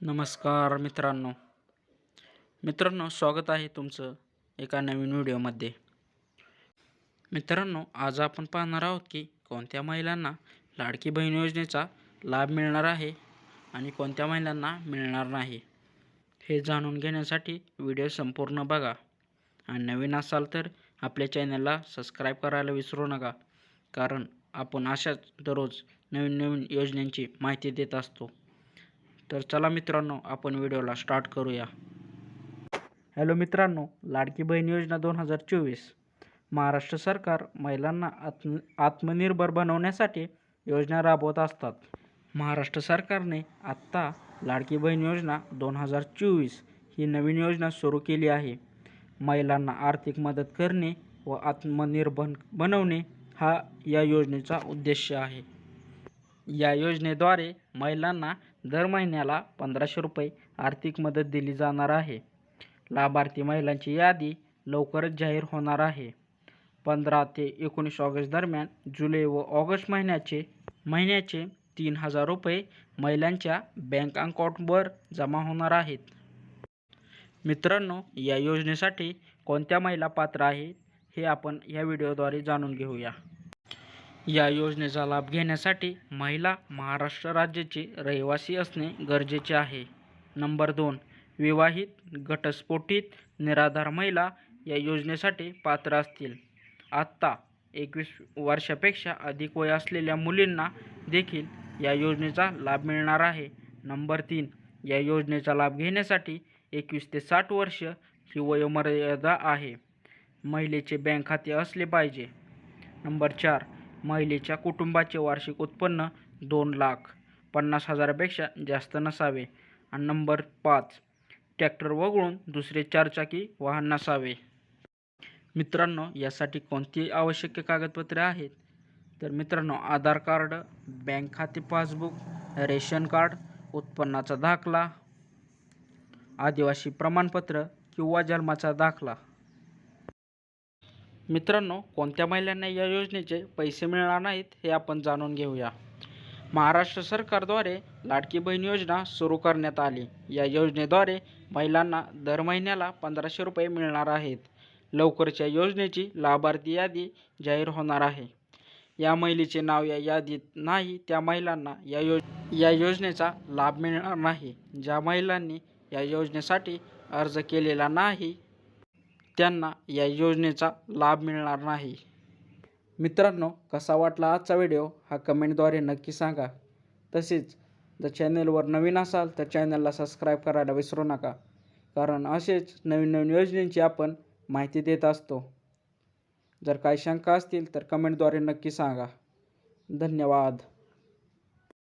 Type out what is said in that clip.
नमस्कार मित्रांनो. मित्रांनो स्वागत आहे तुमचं एका नवीन व्हिडिओमध्ये. मित्रांनो आज आपण पाहणार आहोत की कोणत्या महिलांना लाडकी बहीण योजनेचा लाभ मिळणार आहे आणि कोणत्या महिलांना मिळणार नाही हे जाणून घेण्यासाठी व्हिडिओ संपूर्ण बघा. आणि नवीन असाल तर आपल्या चॅनलला सबस्क्राईब करायला विसरू नका कारण आपण अशाच दररोज नवीन नवीन योजनांची माहिती देत असतो. तर चला मित्रांनो आपण व्हिडिओला स्टार्ट करूया. हॅलो मित्रांनो लाडकी बहीण योजना दोन हजार चोवीस. महाराष्ट्र सरकार महिलांना आत्म आत्मनिर्भर बनवण्यासाठी योजना राबवत असतात. महाराष्ट्र सरकारने आत्ता लाडकी बहीण योजना दोन हजार चोवीस ही नवीन योजना सुरू केली आहे. महिलांना आर्थिक मदत करणे व आत्मनिर्भर बनवणे हा या योजनेचा उद्देश आहे. या योजनेद्वारे महिलांना दर महिन्याला पंधराशे रुपये आर्थिक मदत दिली जाणार आहे. लाभार्थी महिलांची यादी लवकरच जाहीर होणार आहे. पंधरा ते एकोणीस ऑगस्ट दरम्यान जुलै व ऑगस्ट महिन्याचे महिन्याचे तीन हजार रुपये महिलांच्या बँक अकाउंटवर जमा होणार आहेत. मित्रांनो या योजनेसाठी कोणत्या महिला पात्र आहेत हे आपण या व्हिडिओद्वारे जाणून घेऊया. या योजनेचा लाभ घेण्यासाठी महिला महाराष्ट्र राज्याची रहिवासी असणे गरजेचे आहे. नंबर दोन विवाहित घटस्फोटित निराधार महिला या योजनेसाठी पात्र असतील. आत्ता एकवीस वर्षापेक्षा अधिक वय असलेल्या मुलींना देखील या योजनेचा लाभ मिळणार आहे. नंबर तीन या योजनेचा लाभ घेण्यासाठी एकवीस ते साठ वर्ष ही वयोमर्यादा आहे. महिलेचे बँक खाते असले पाहिजे. नंबर चार महिलेच्या कुटुंबाचे वार्षिक उत्पन्न दोन लाख पन्नास हजारापेक्षा जास्त नसावे. आणि नंबर पाच ट्रॅक्टर वगळून दुसरे चारचाकी वाहन नसावे. मित्रांनो यासाठी कोणती आवश्यक कागदपत्रे आहेत? तर मित्रांनो आधार कार्ड बँक खाते पासबुक रेशन कार्ड उत्पन्नाचा दाखला आदिवासी प्रमाणपत्र किंवा जन्माचा दाखला. मित्रांनो कोणत्या महिलांना या योजनेचे पैसे मिळणार नाहीत हे आपण जाणून घेऊया. महाराष्ट्र सरकारद्वारे लाडकी बहीण योजना सुरू करण्यात आली. या योजनेद्वारे महिलांना दर महिन्याला पंधराशे रुपये मिळणार आहेत. लवकरच या योजनेची लाभार्थी यादी जाहीर होणार आहे. या महिलेचे नाव या यादीत नाही त्या महिलांना या योज या योजनेचा लाभ मिळणार नाही. ज्या महिलांनी या योजनेसाठी अर्ज केलेला नाही त्यांना या योजनेचा लाभ मिळणार नाही. मित्रांनो कसा वाटला आजचा व्हिडिओ? हा कमेंटद्वारे नक्की सांगा. तसेच जर चॅनलवर नवीन असाल तर चॅनलला सबस्क्राईब करायला विसरू नका. कारण असेच नवीन नवीन योजनेची आपण माहिती देत असतो. जर काही शंका असतील तर कमेंटद्वारे नक्की सांगा. धन्यवाद.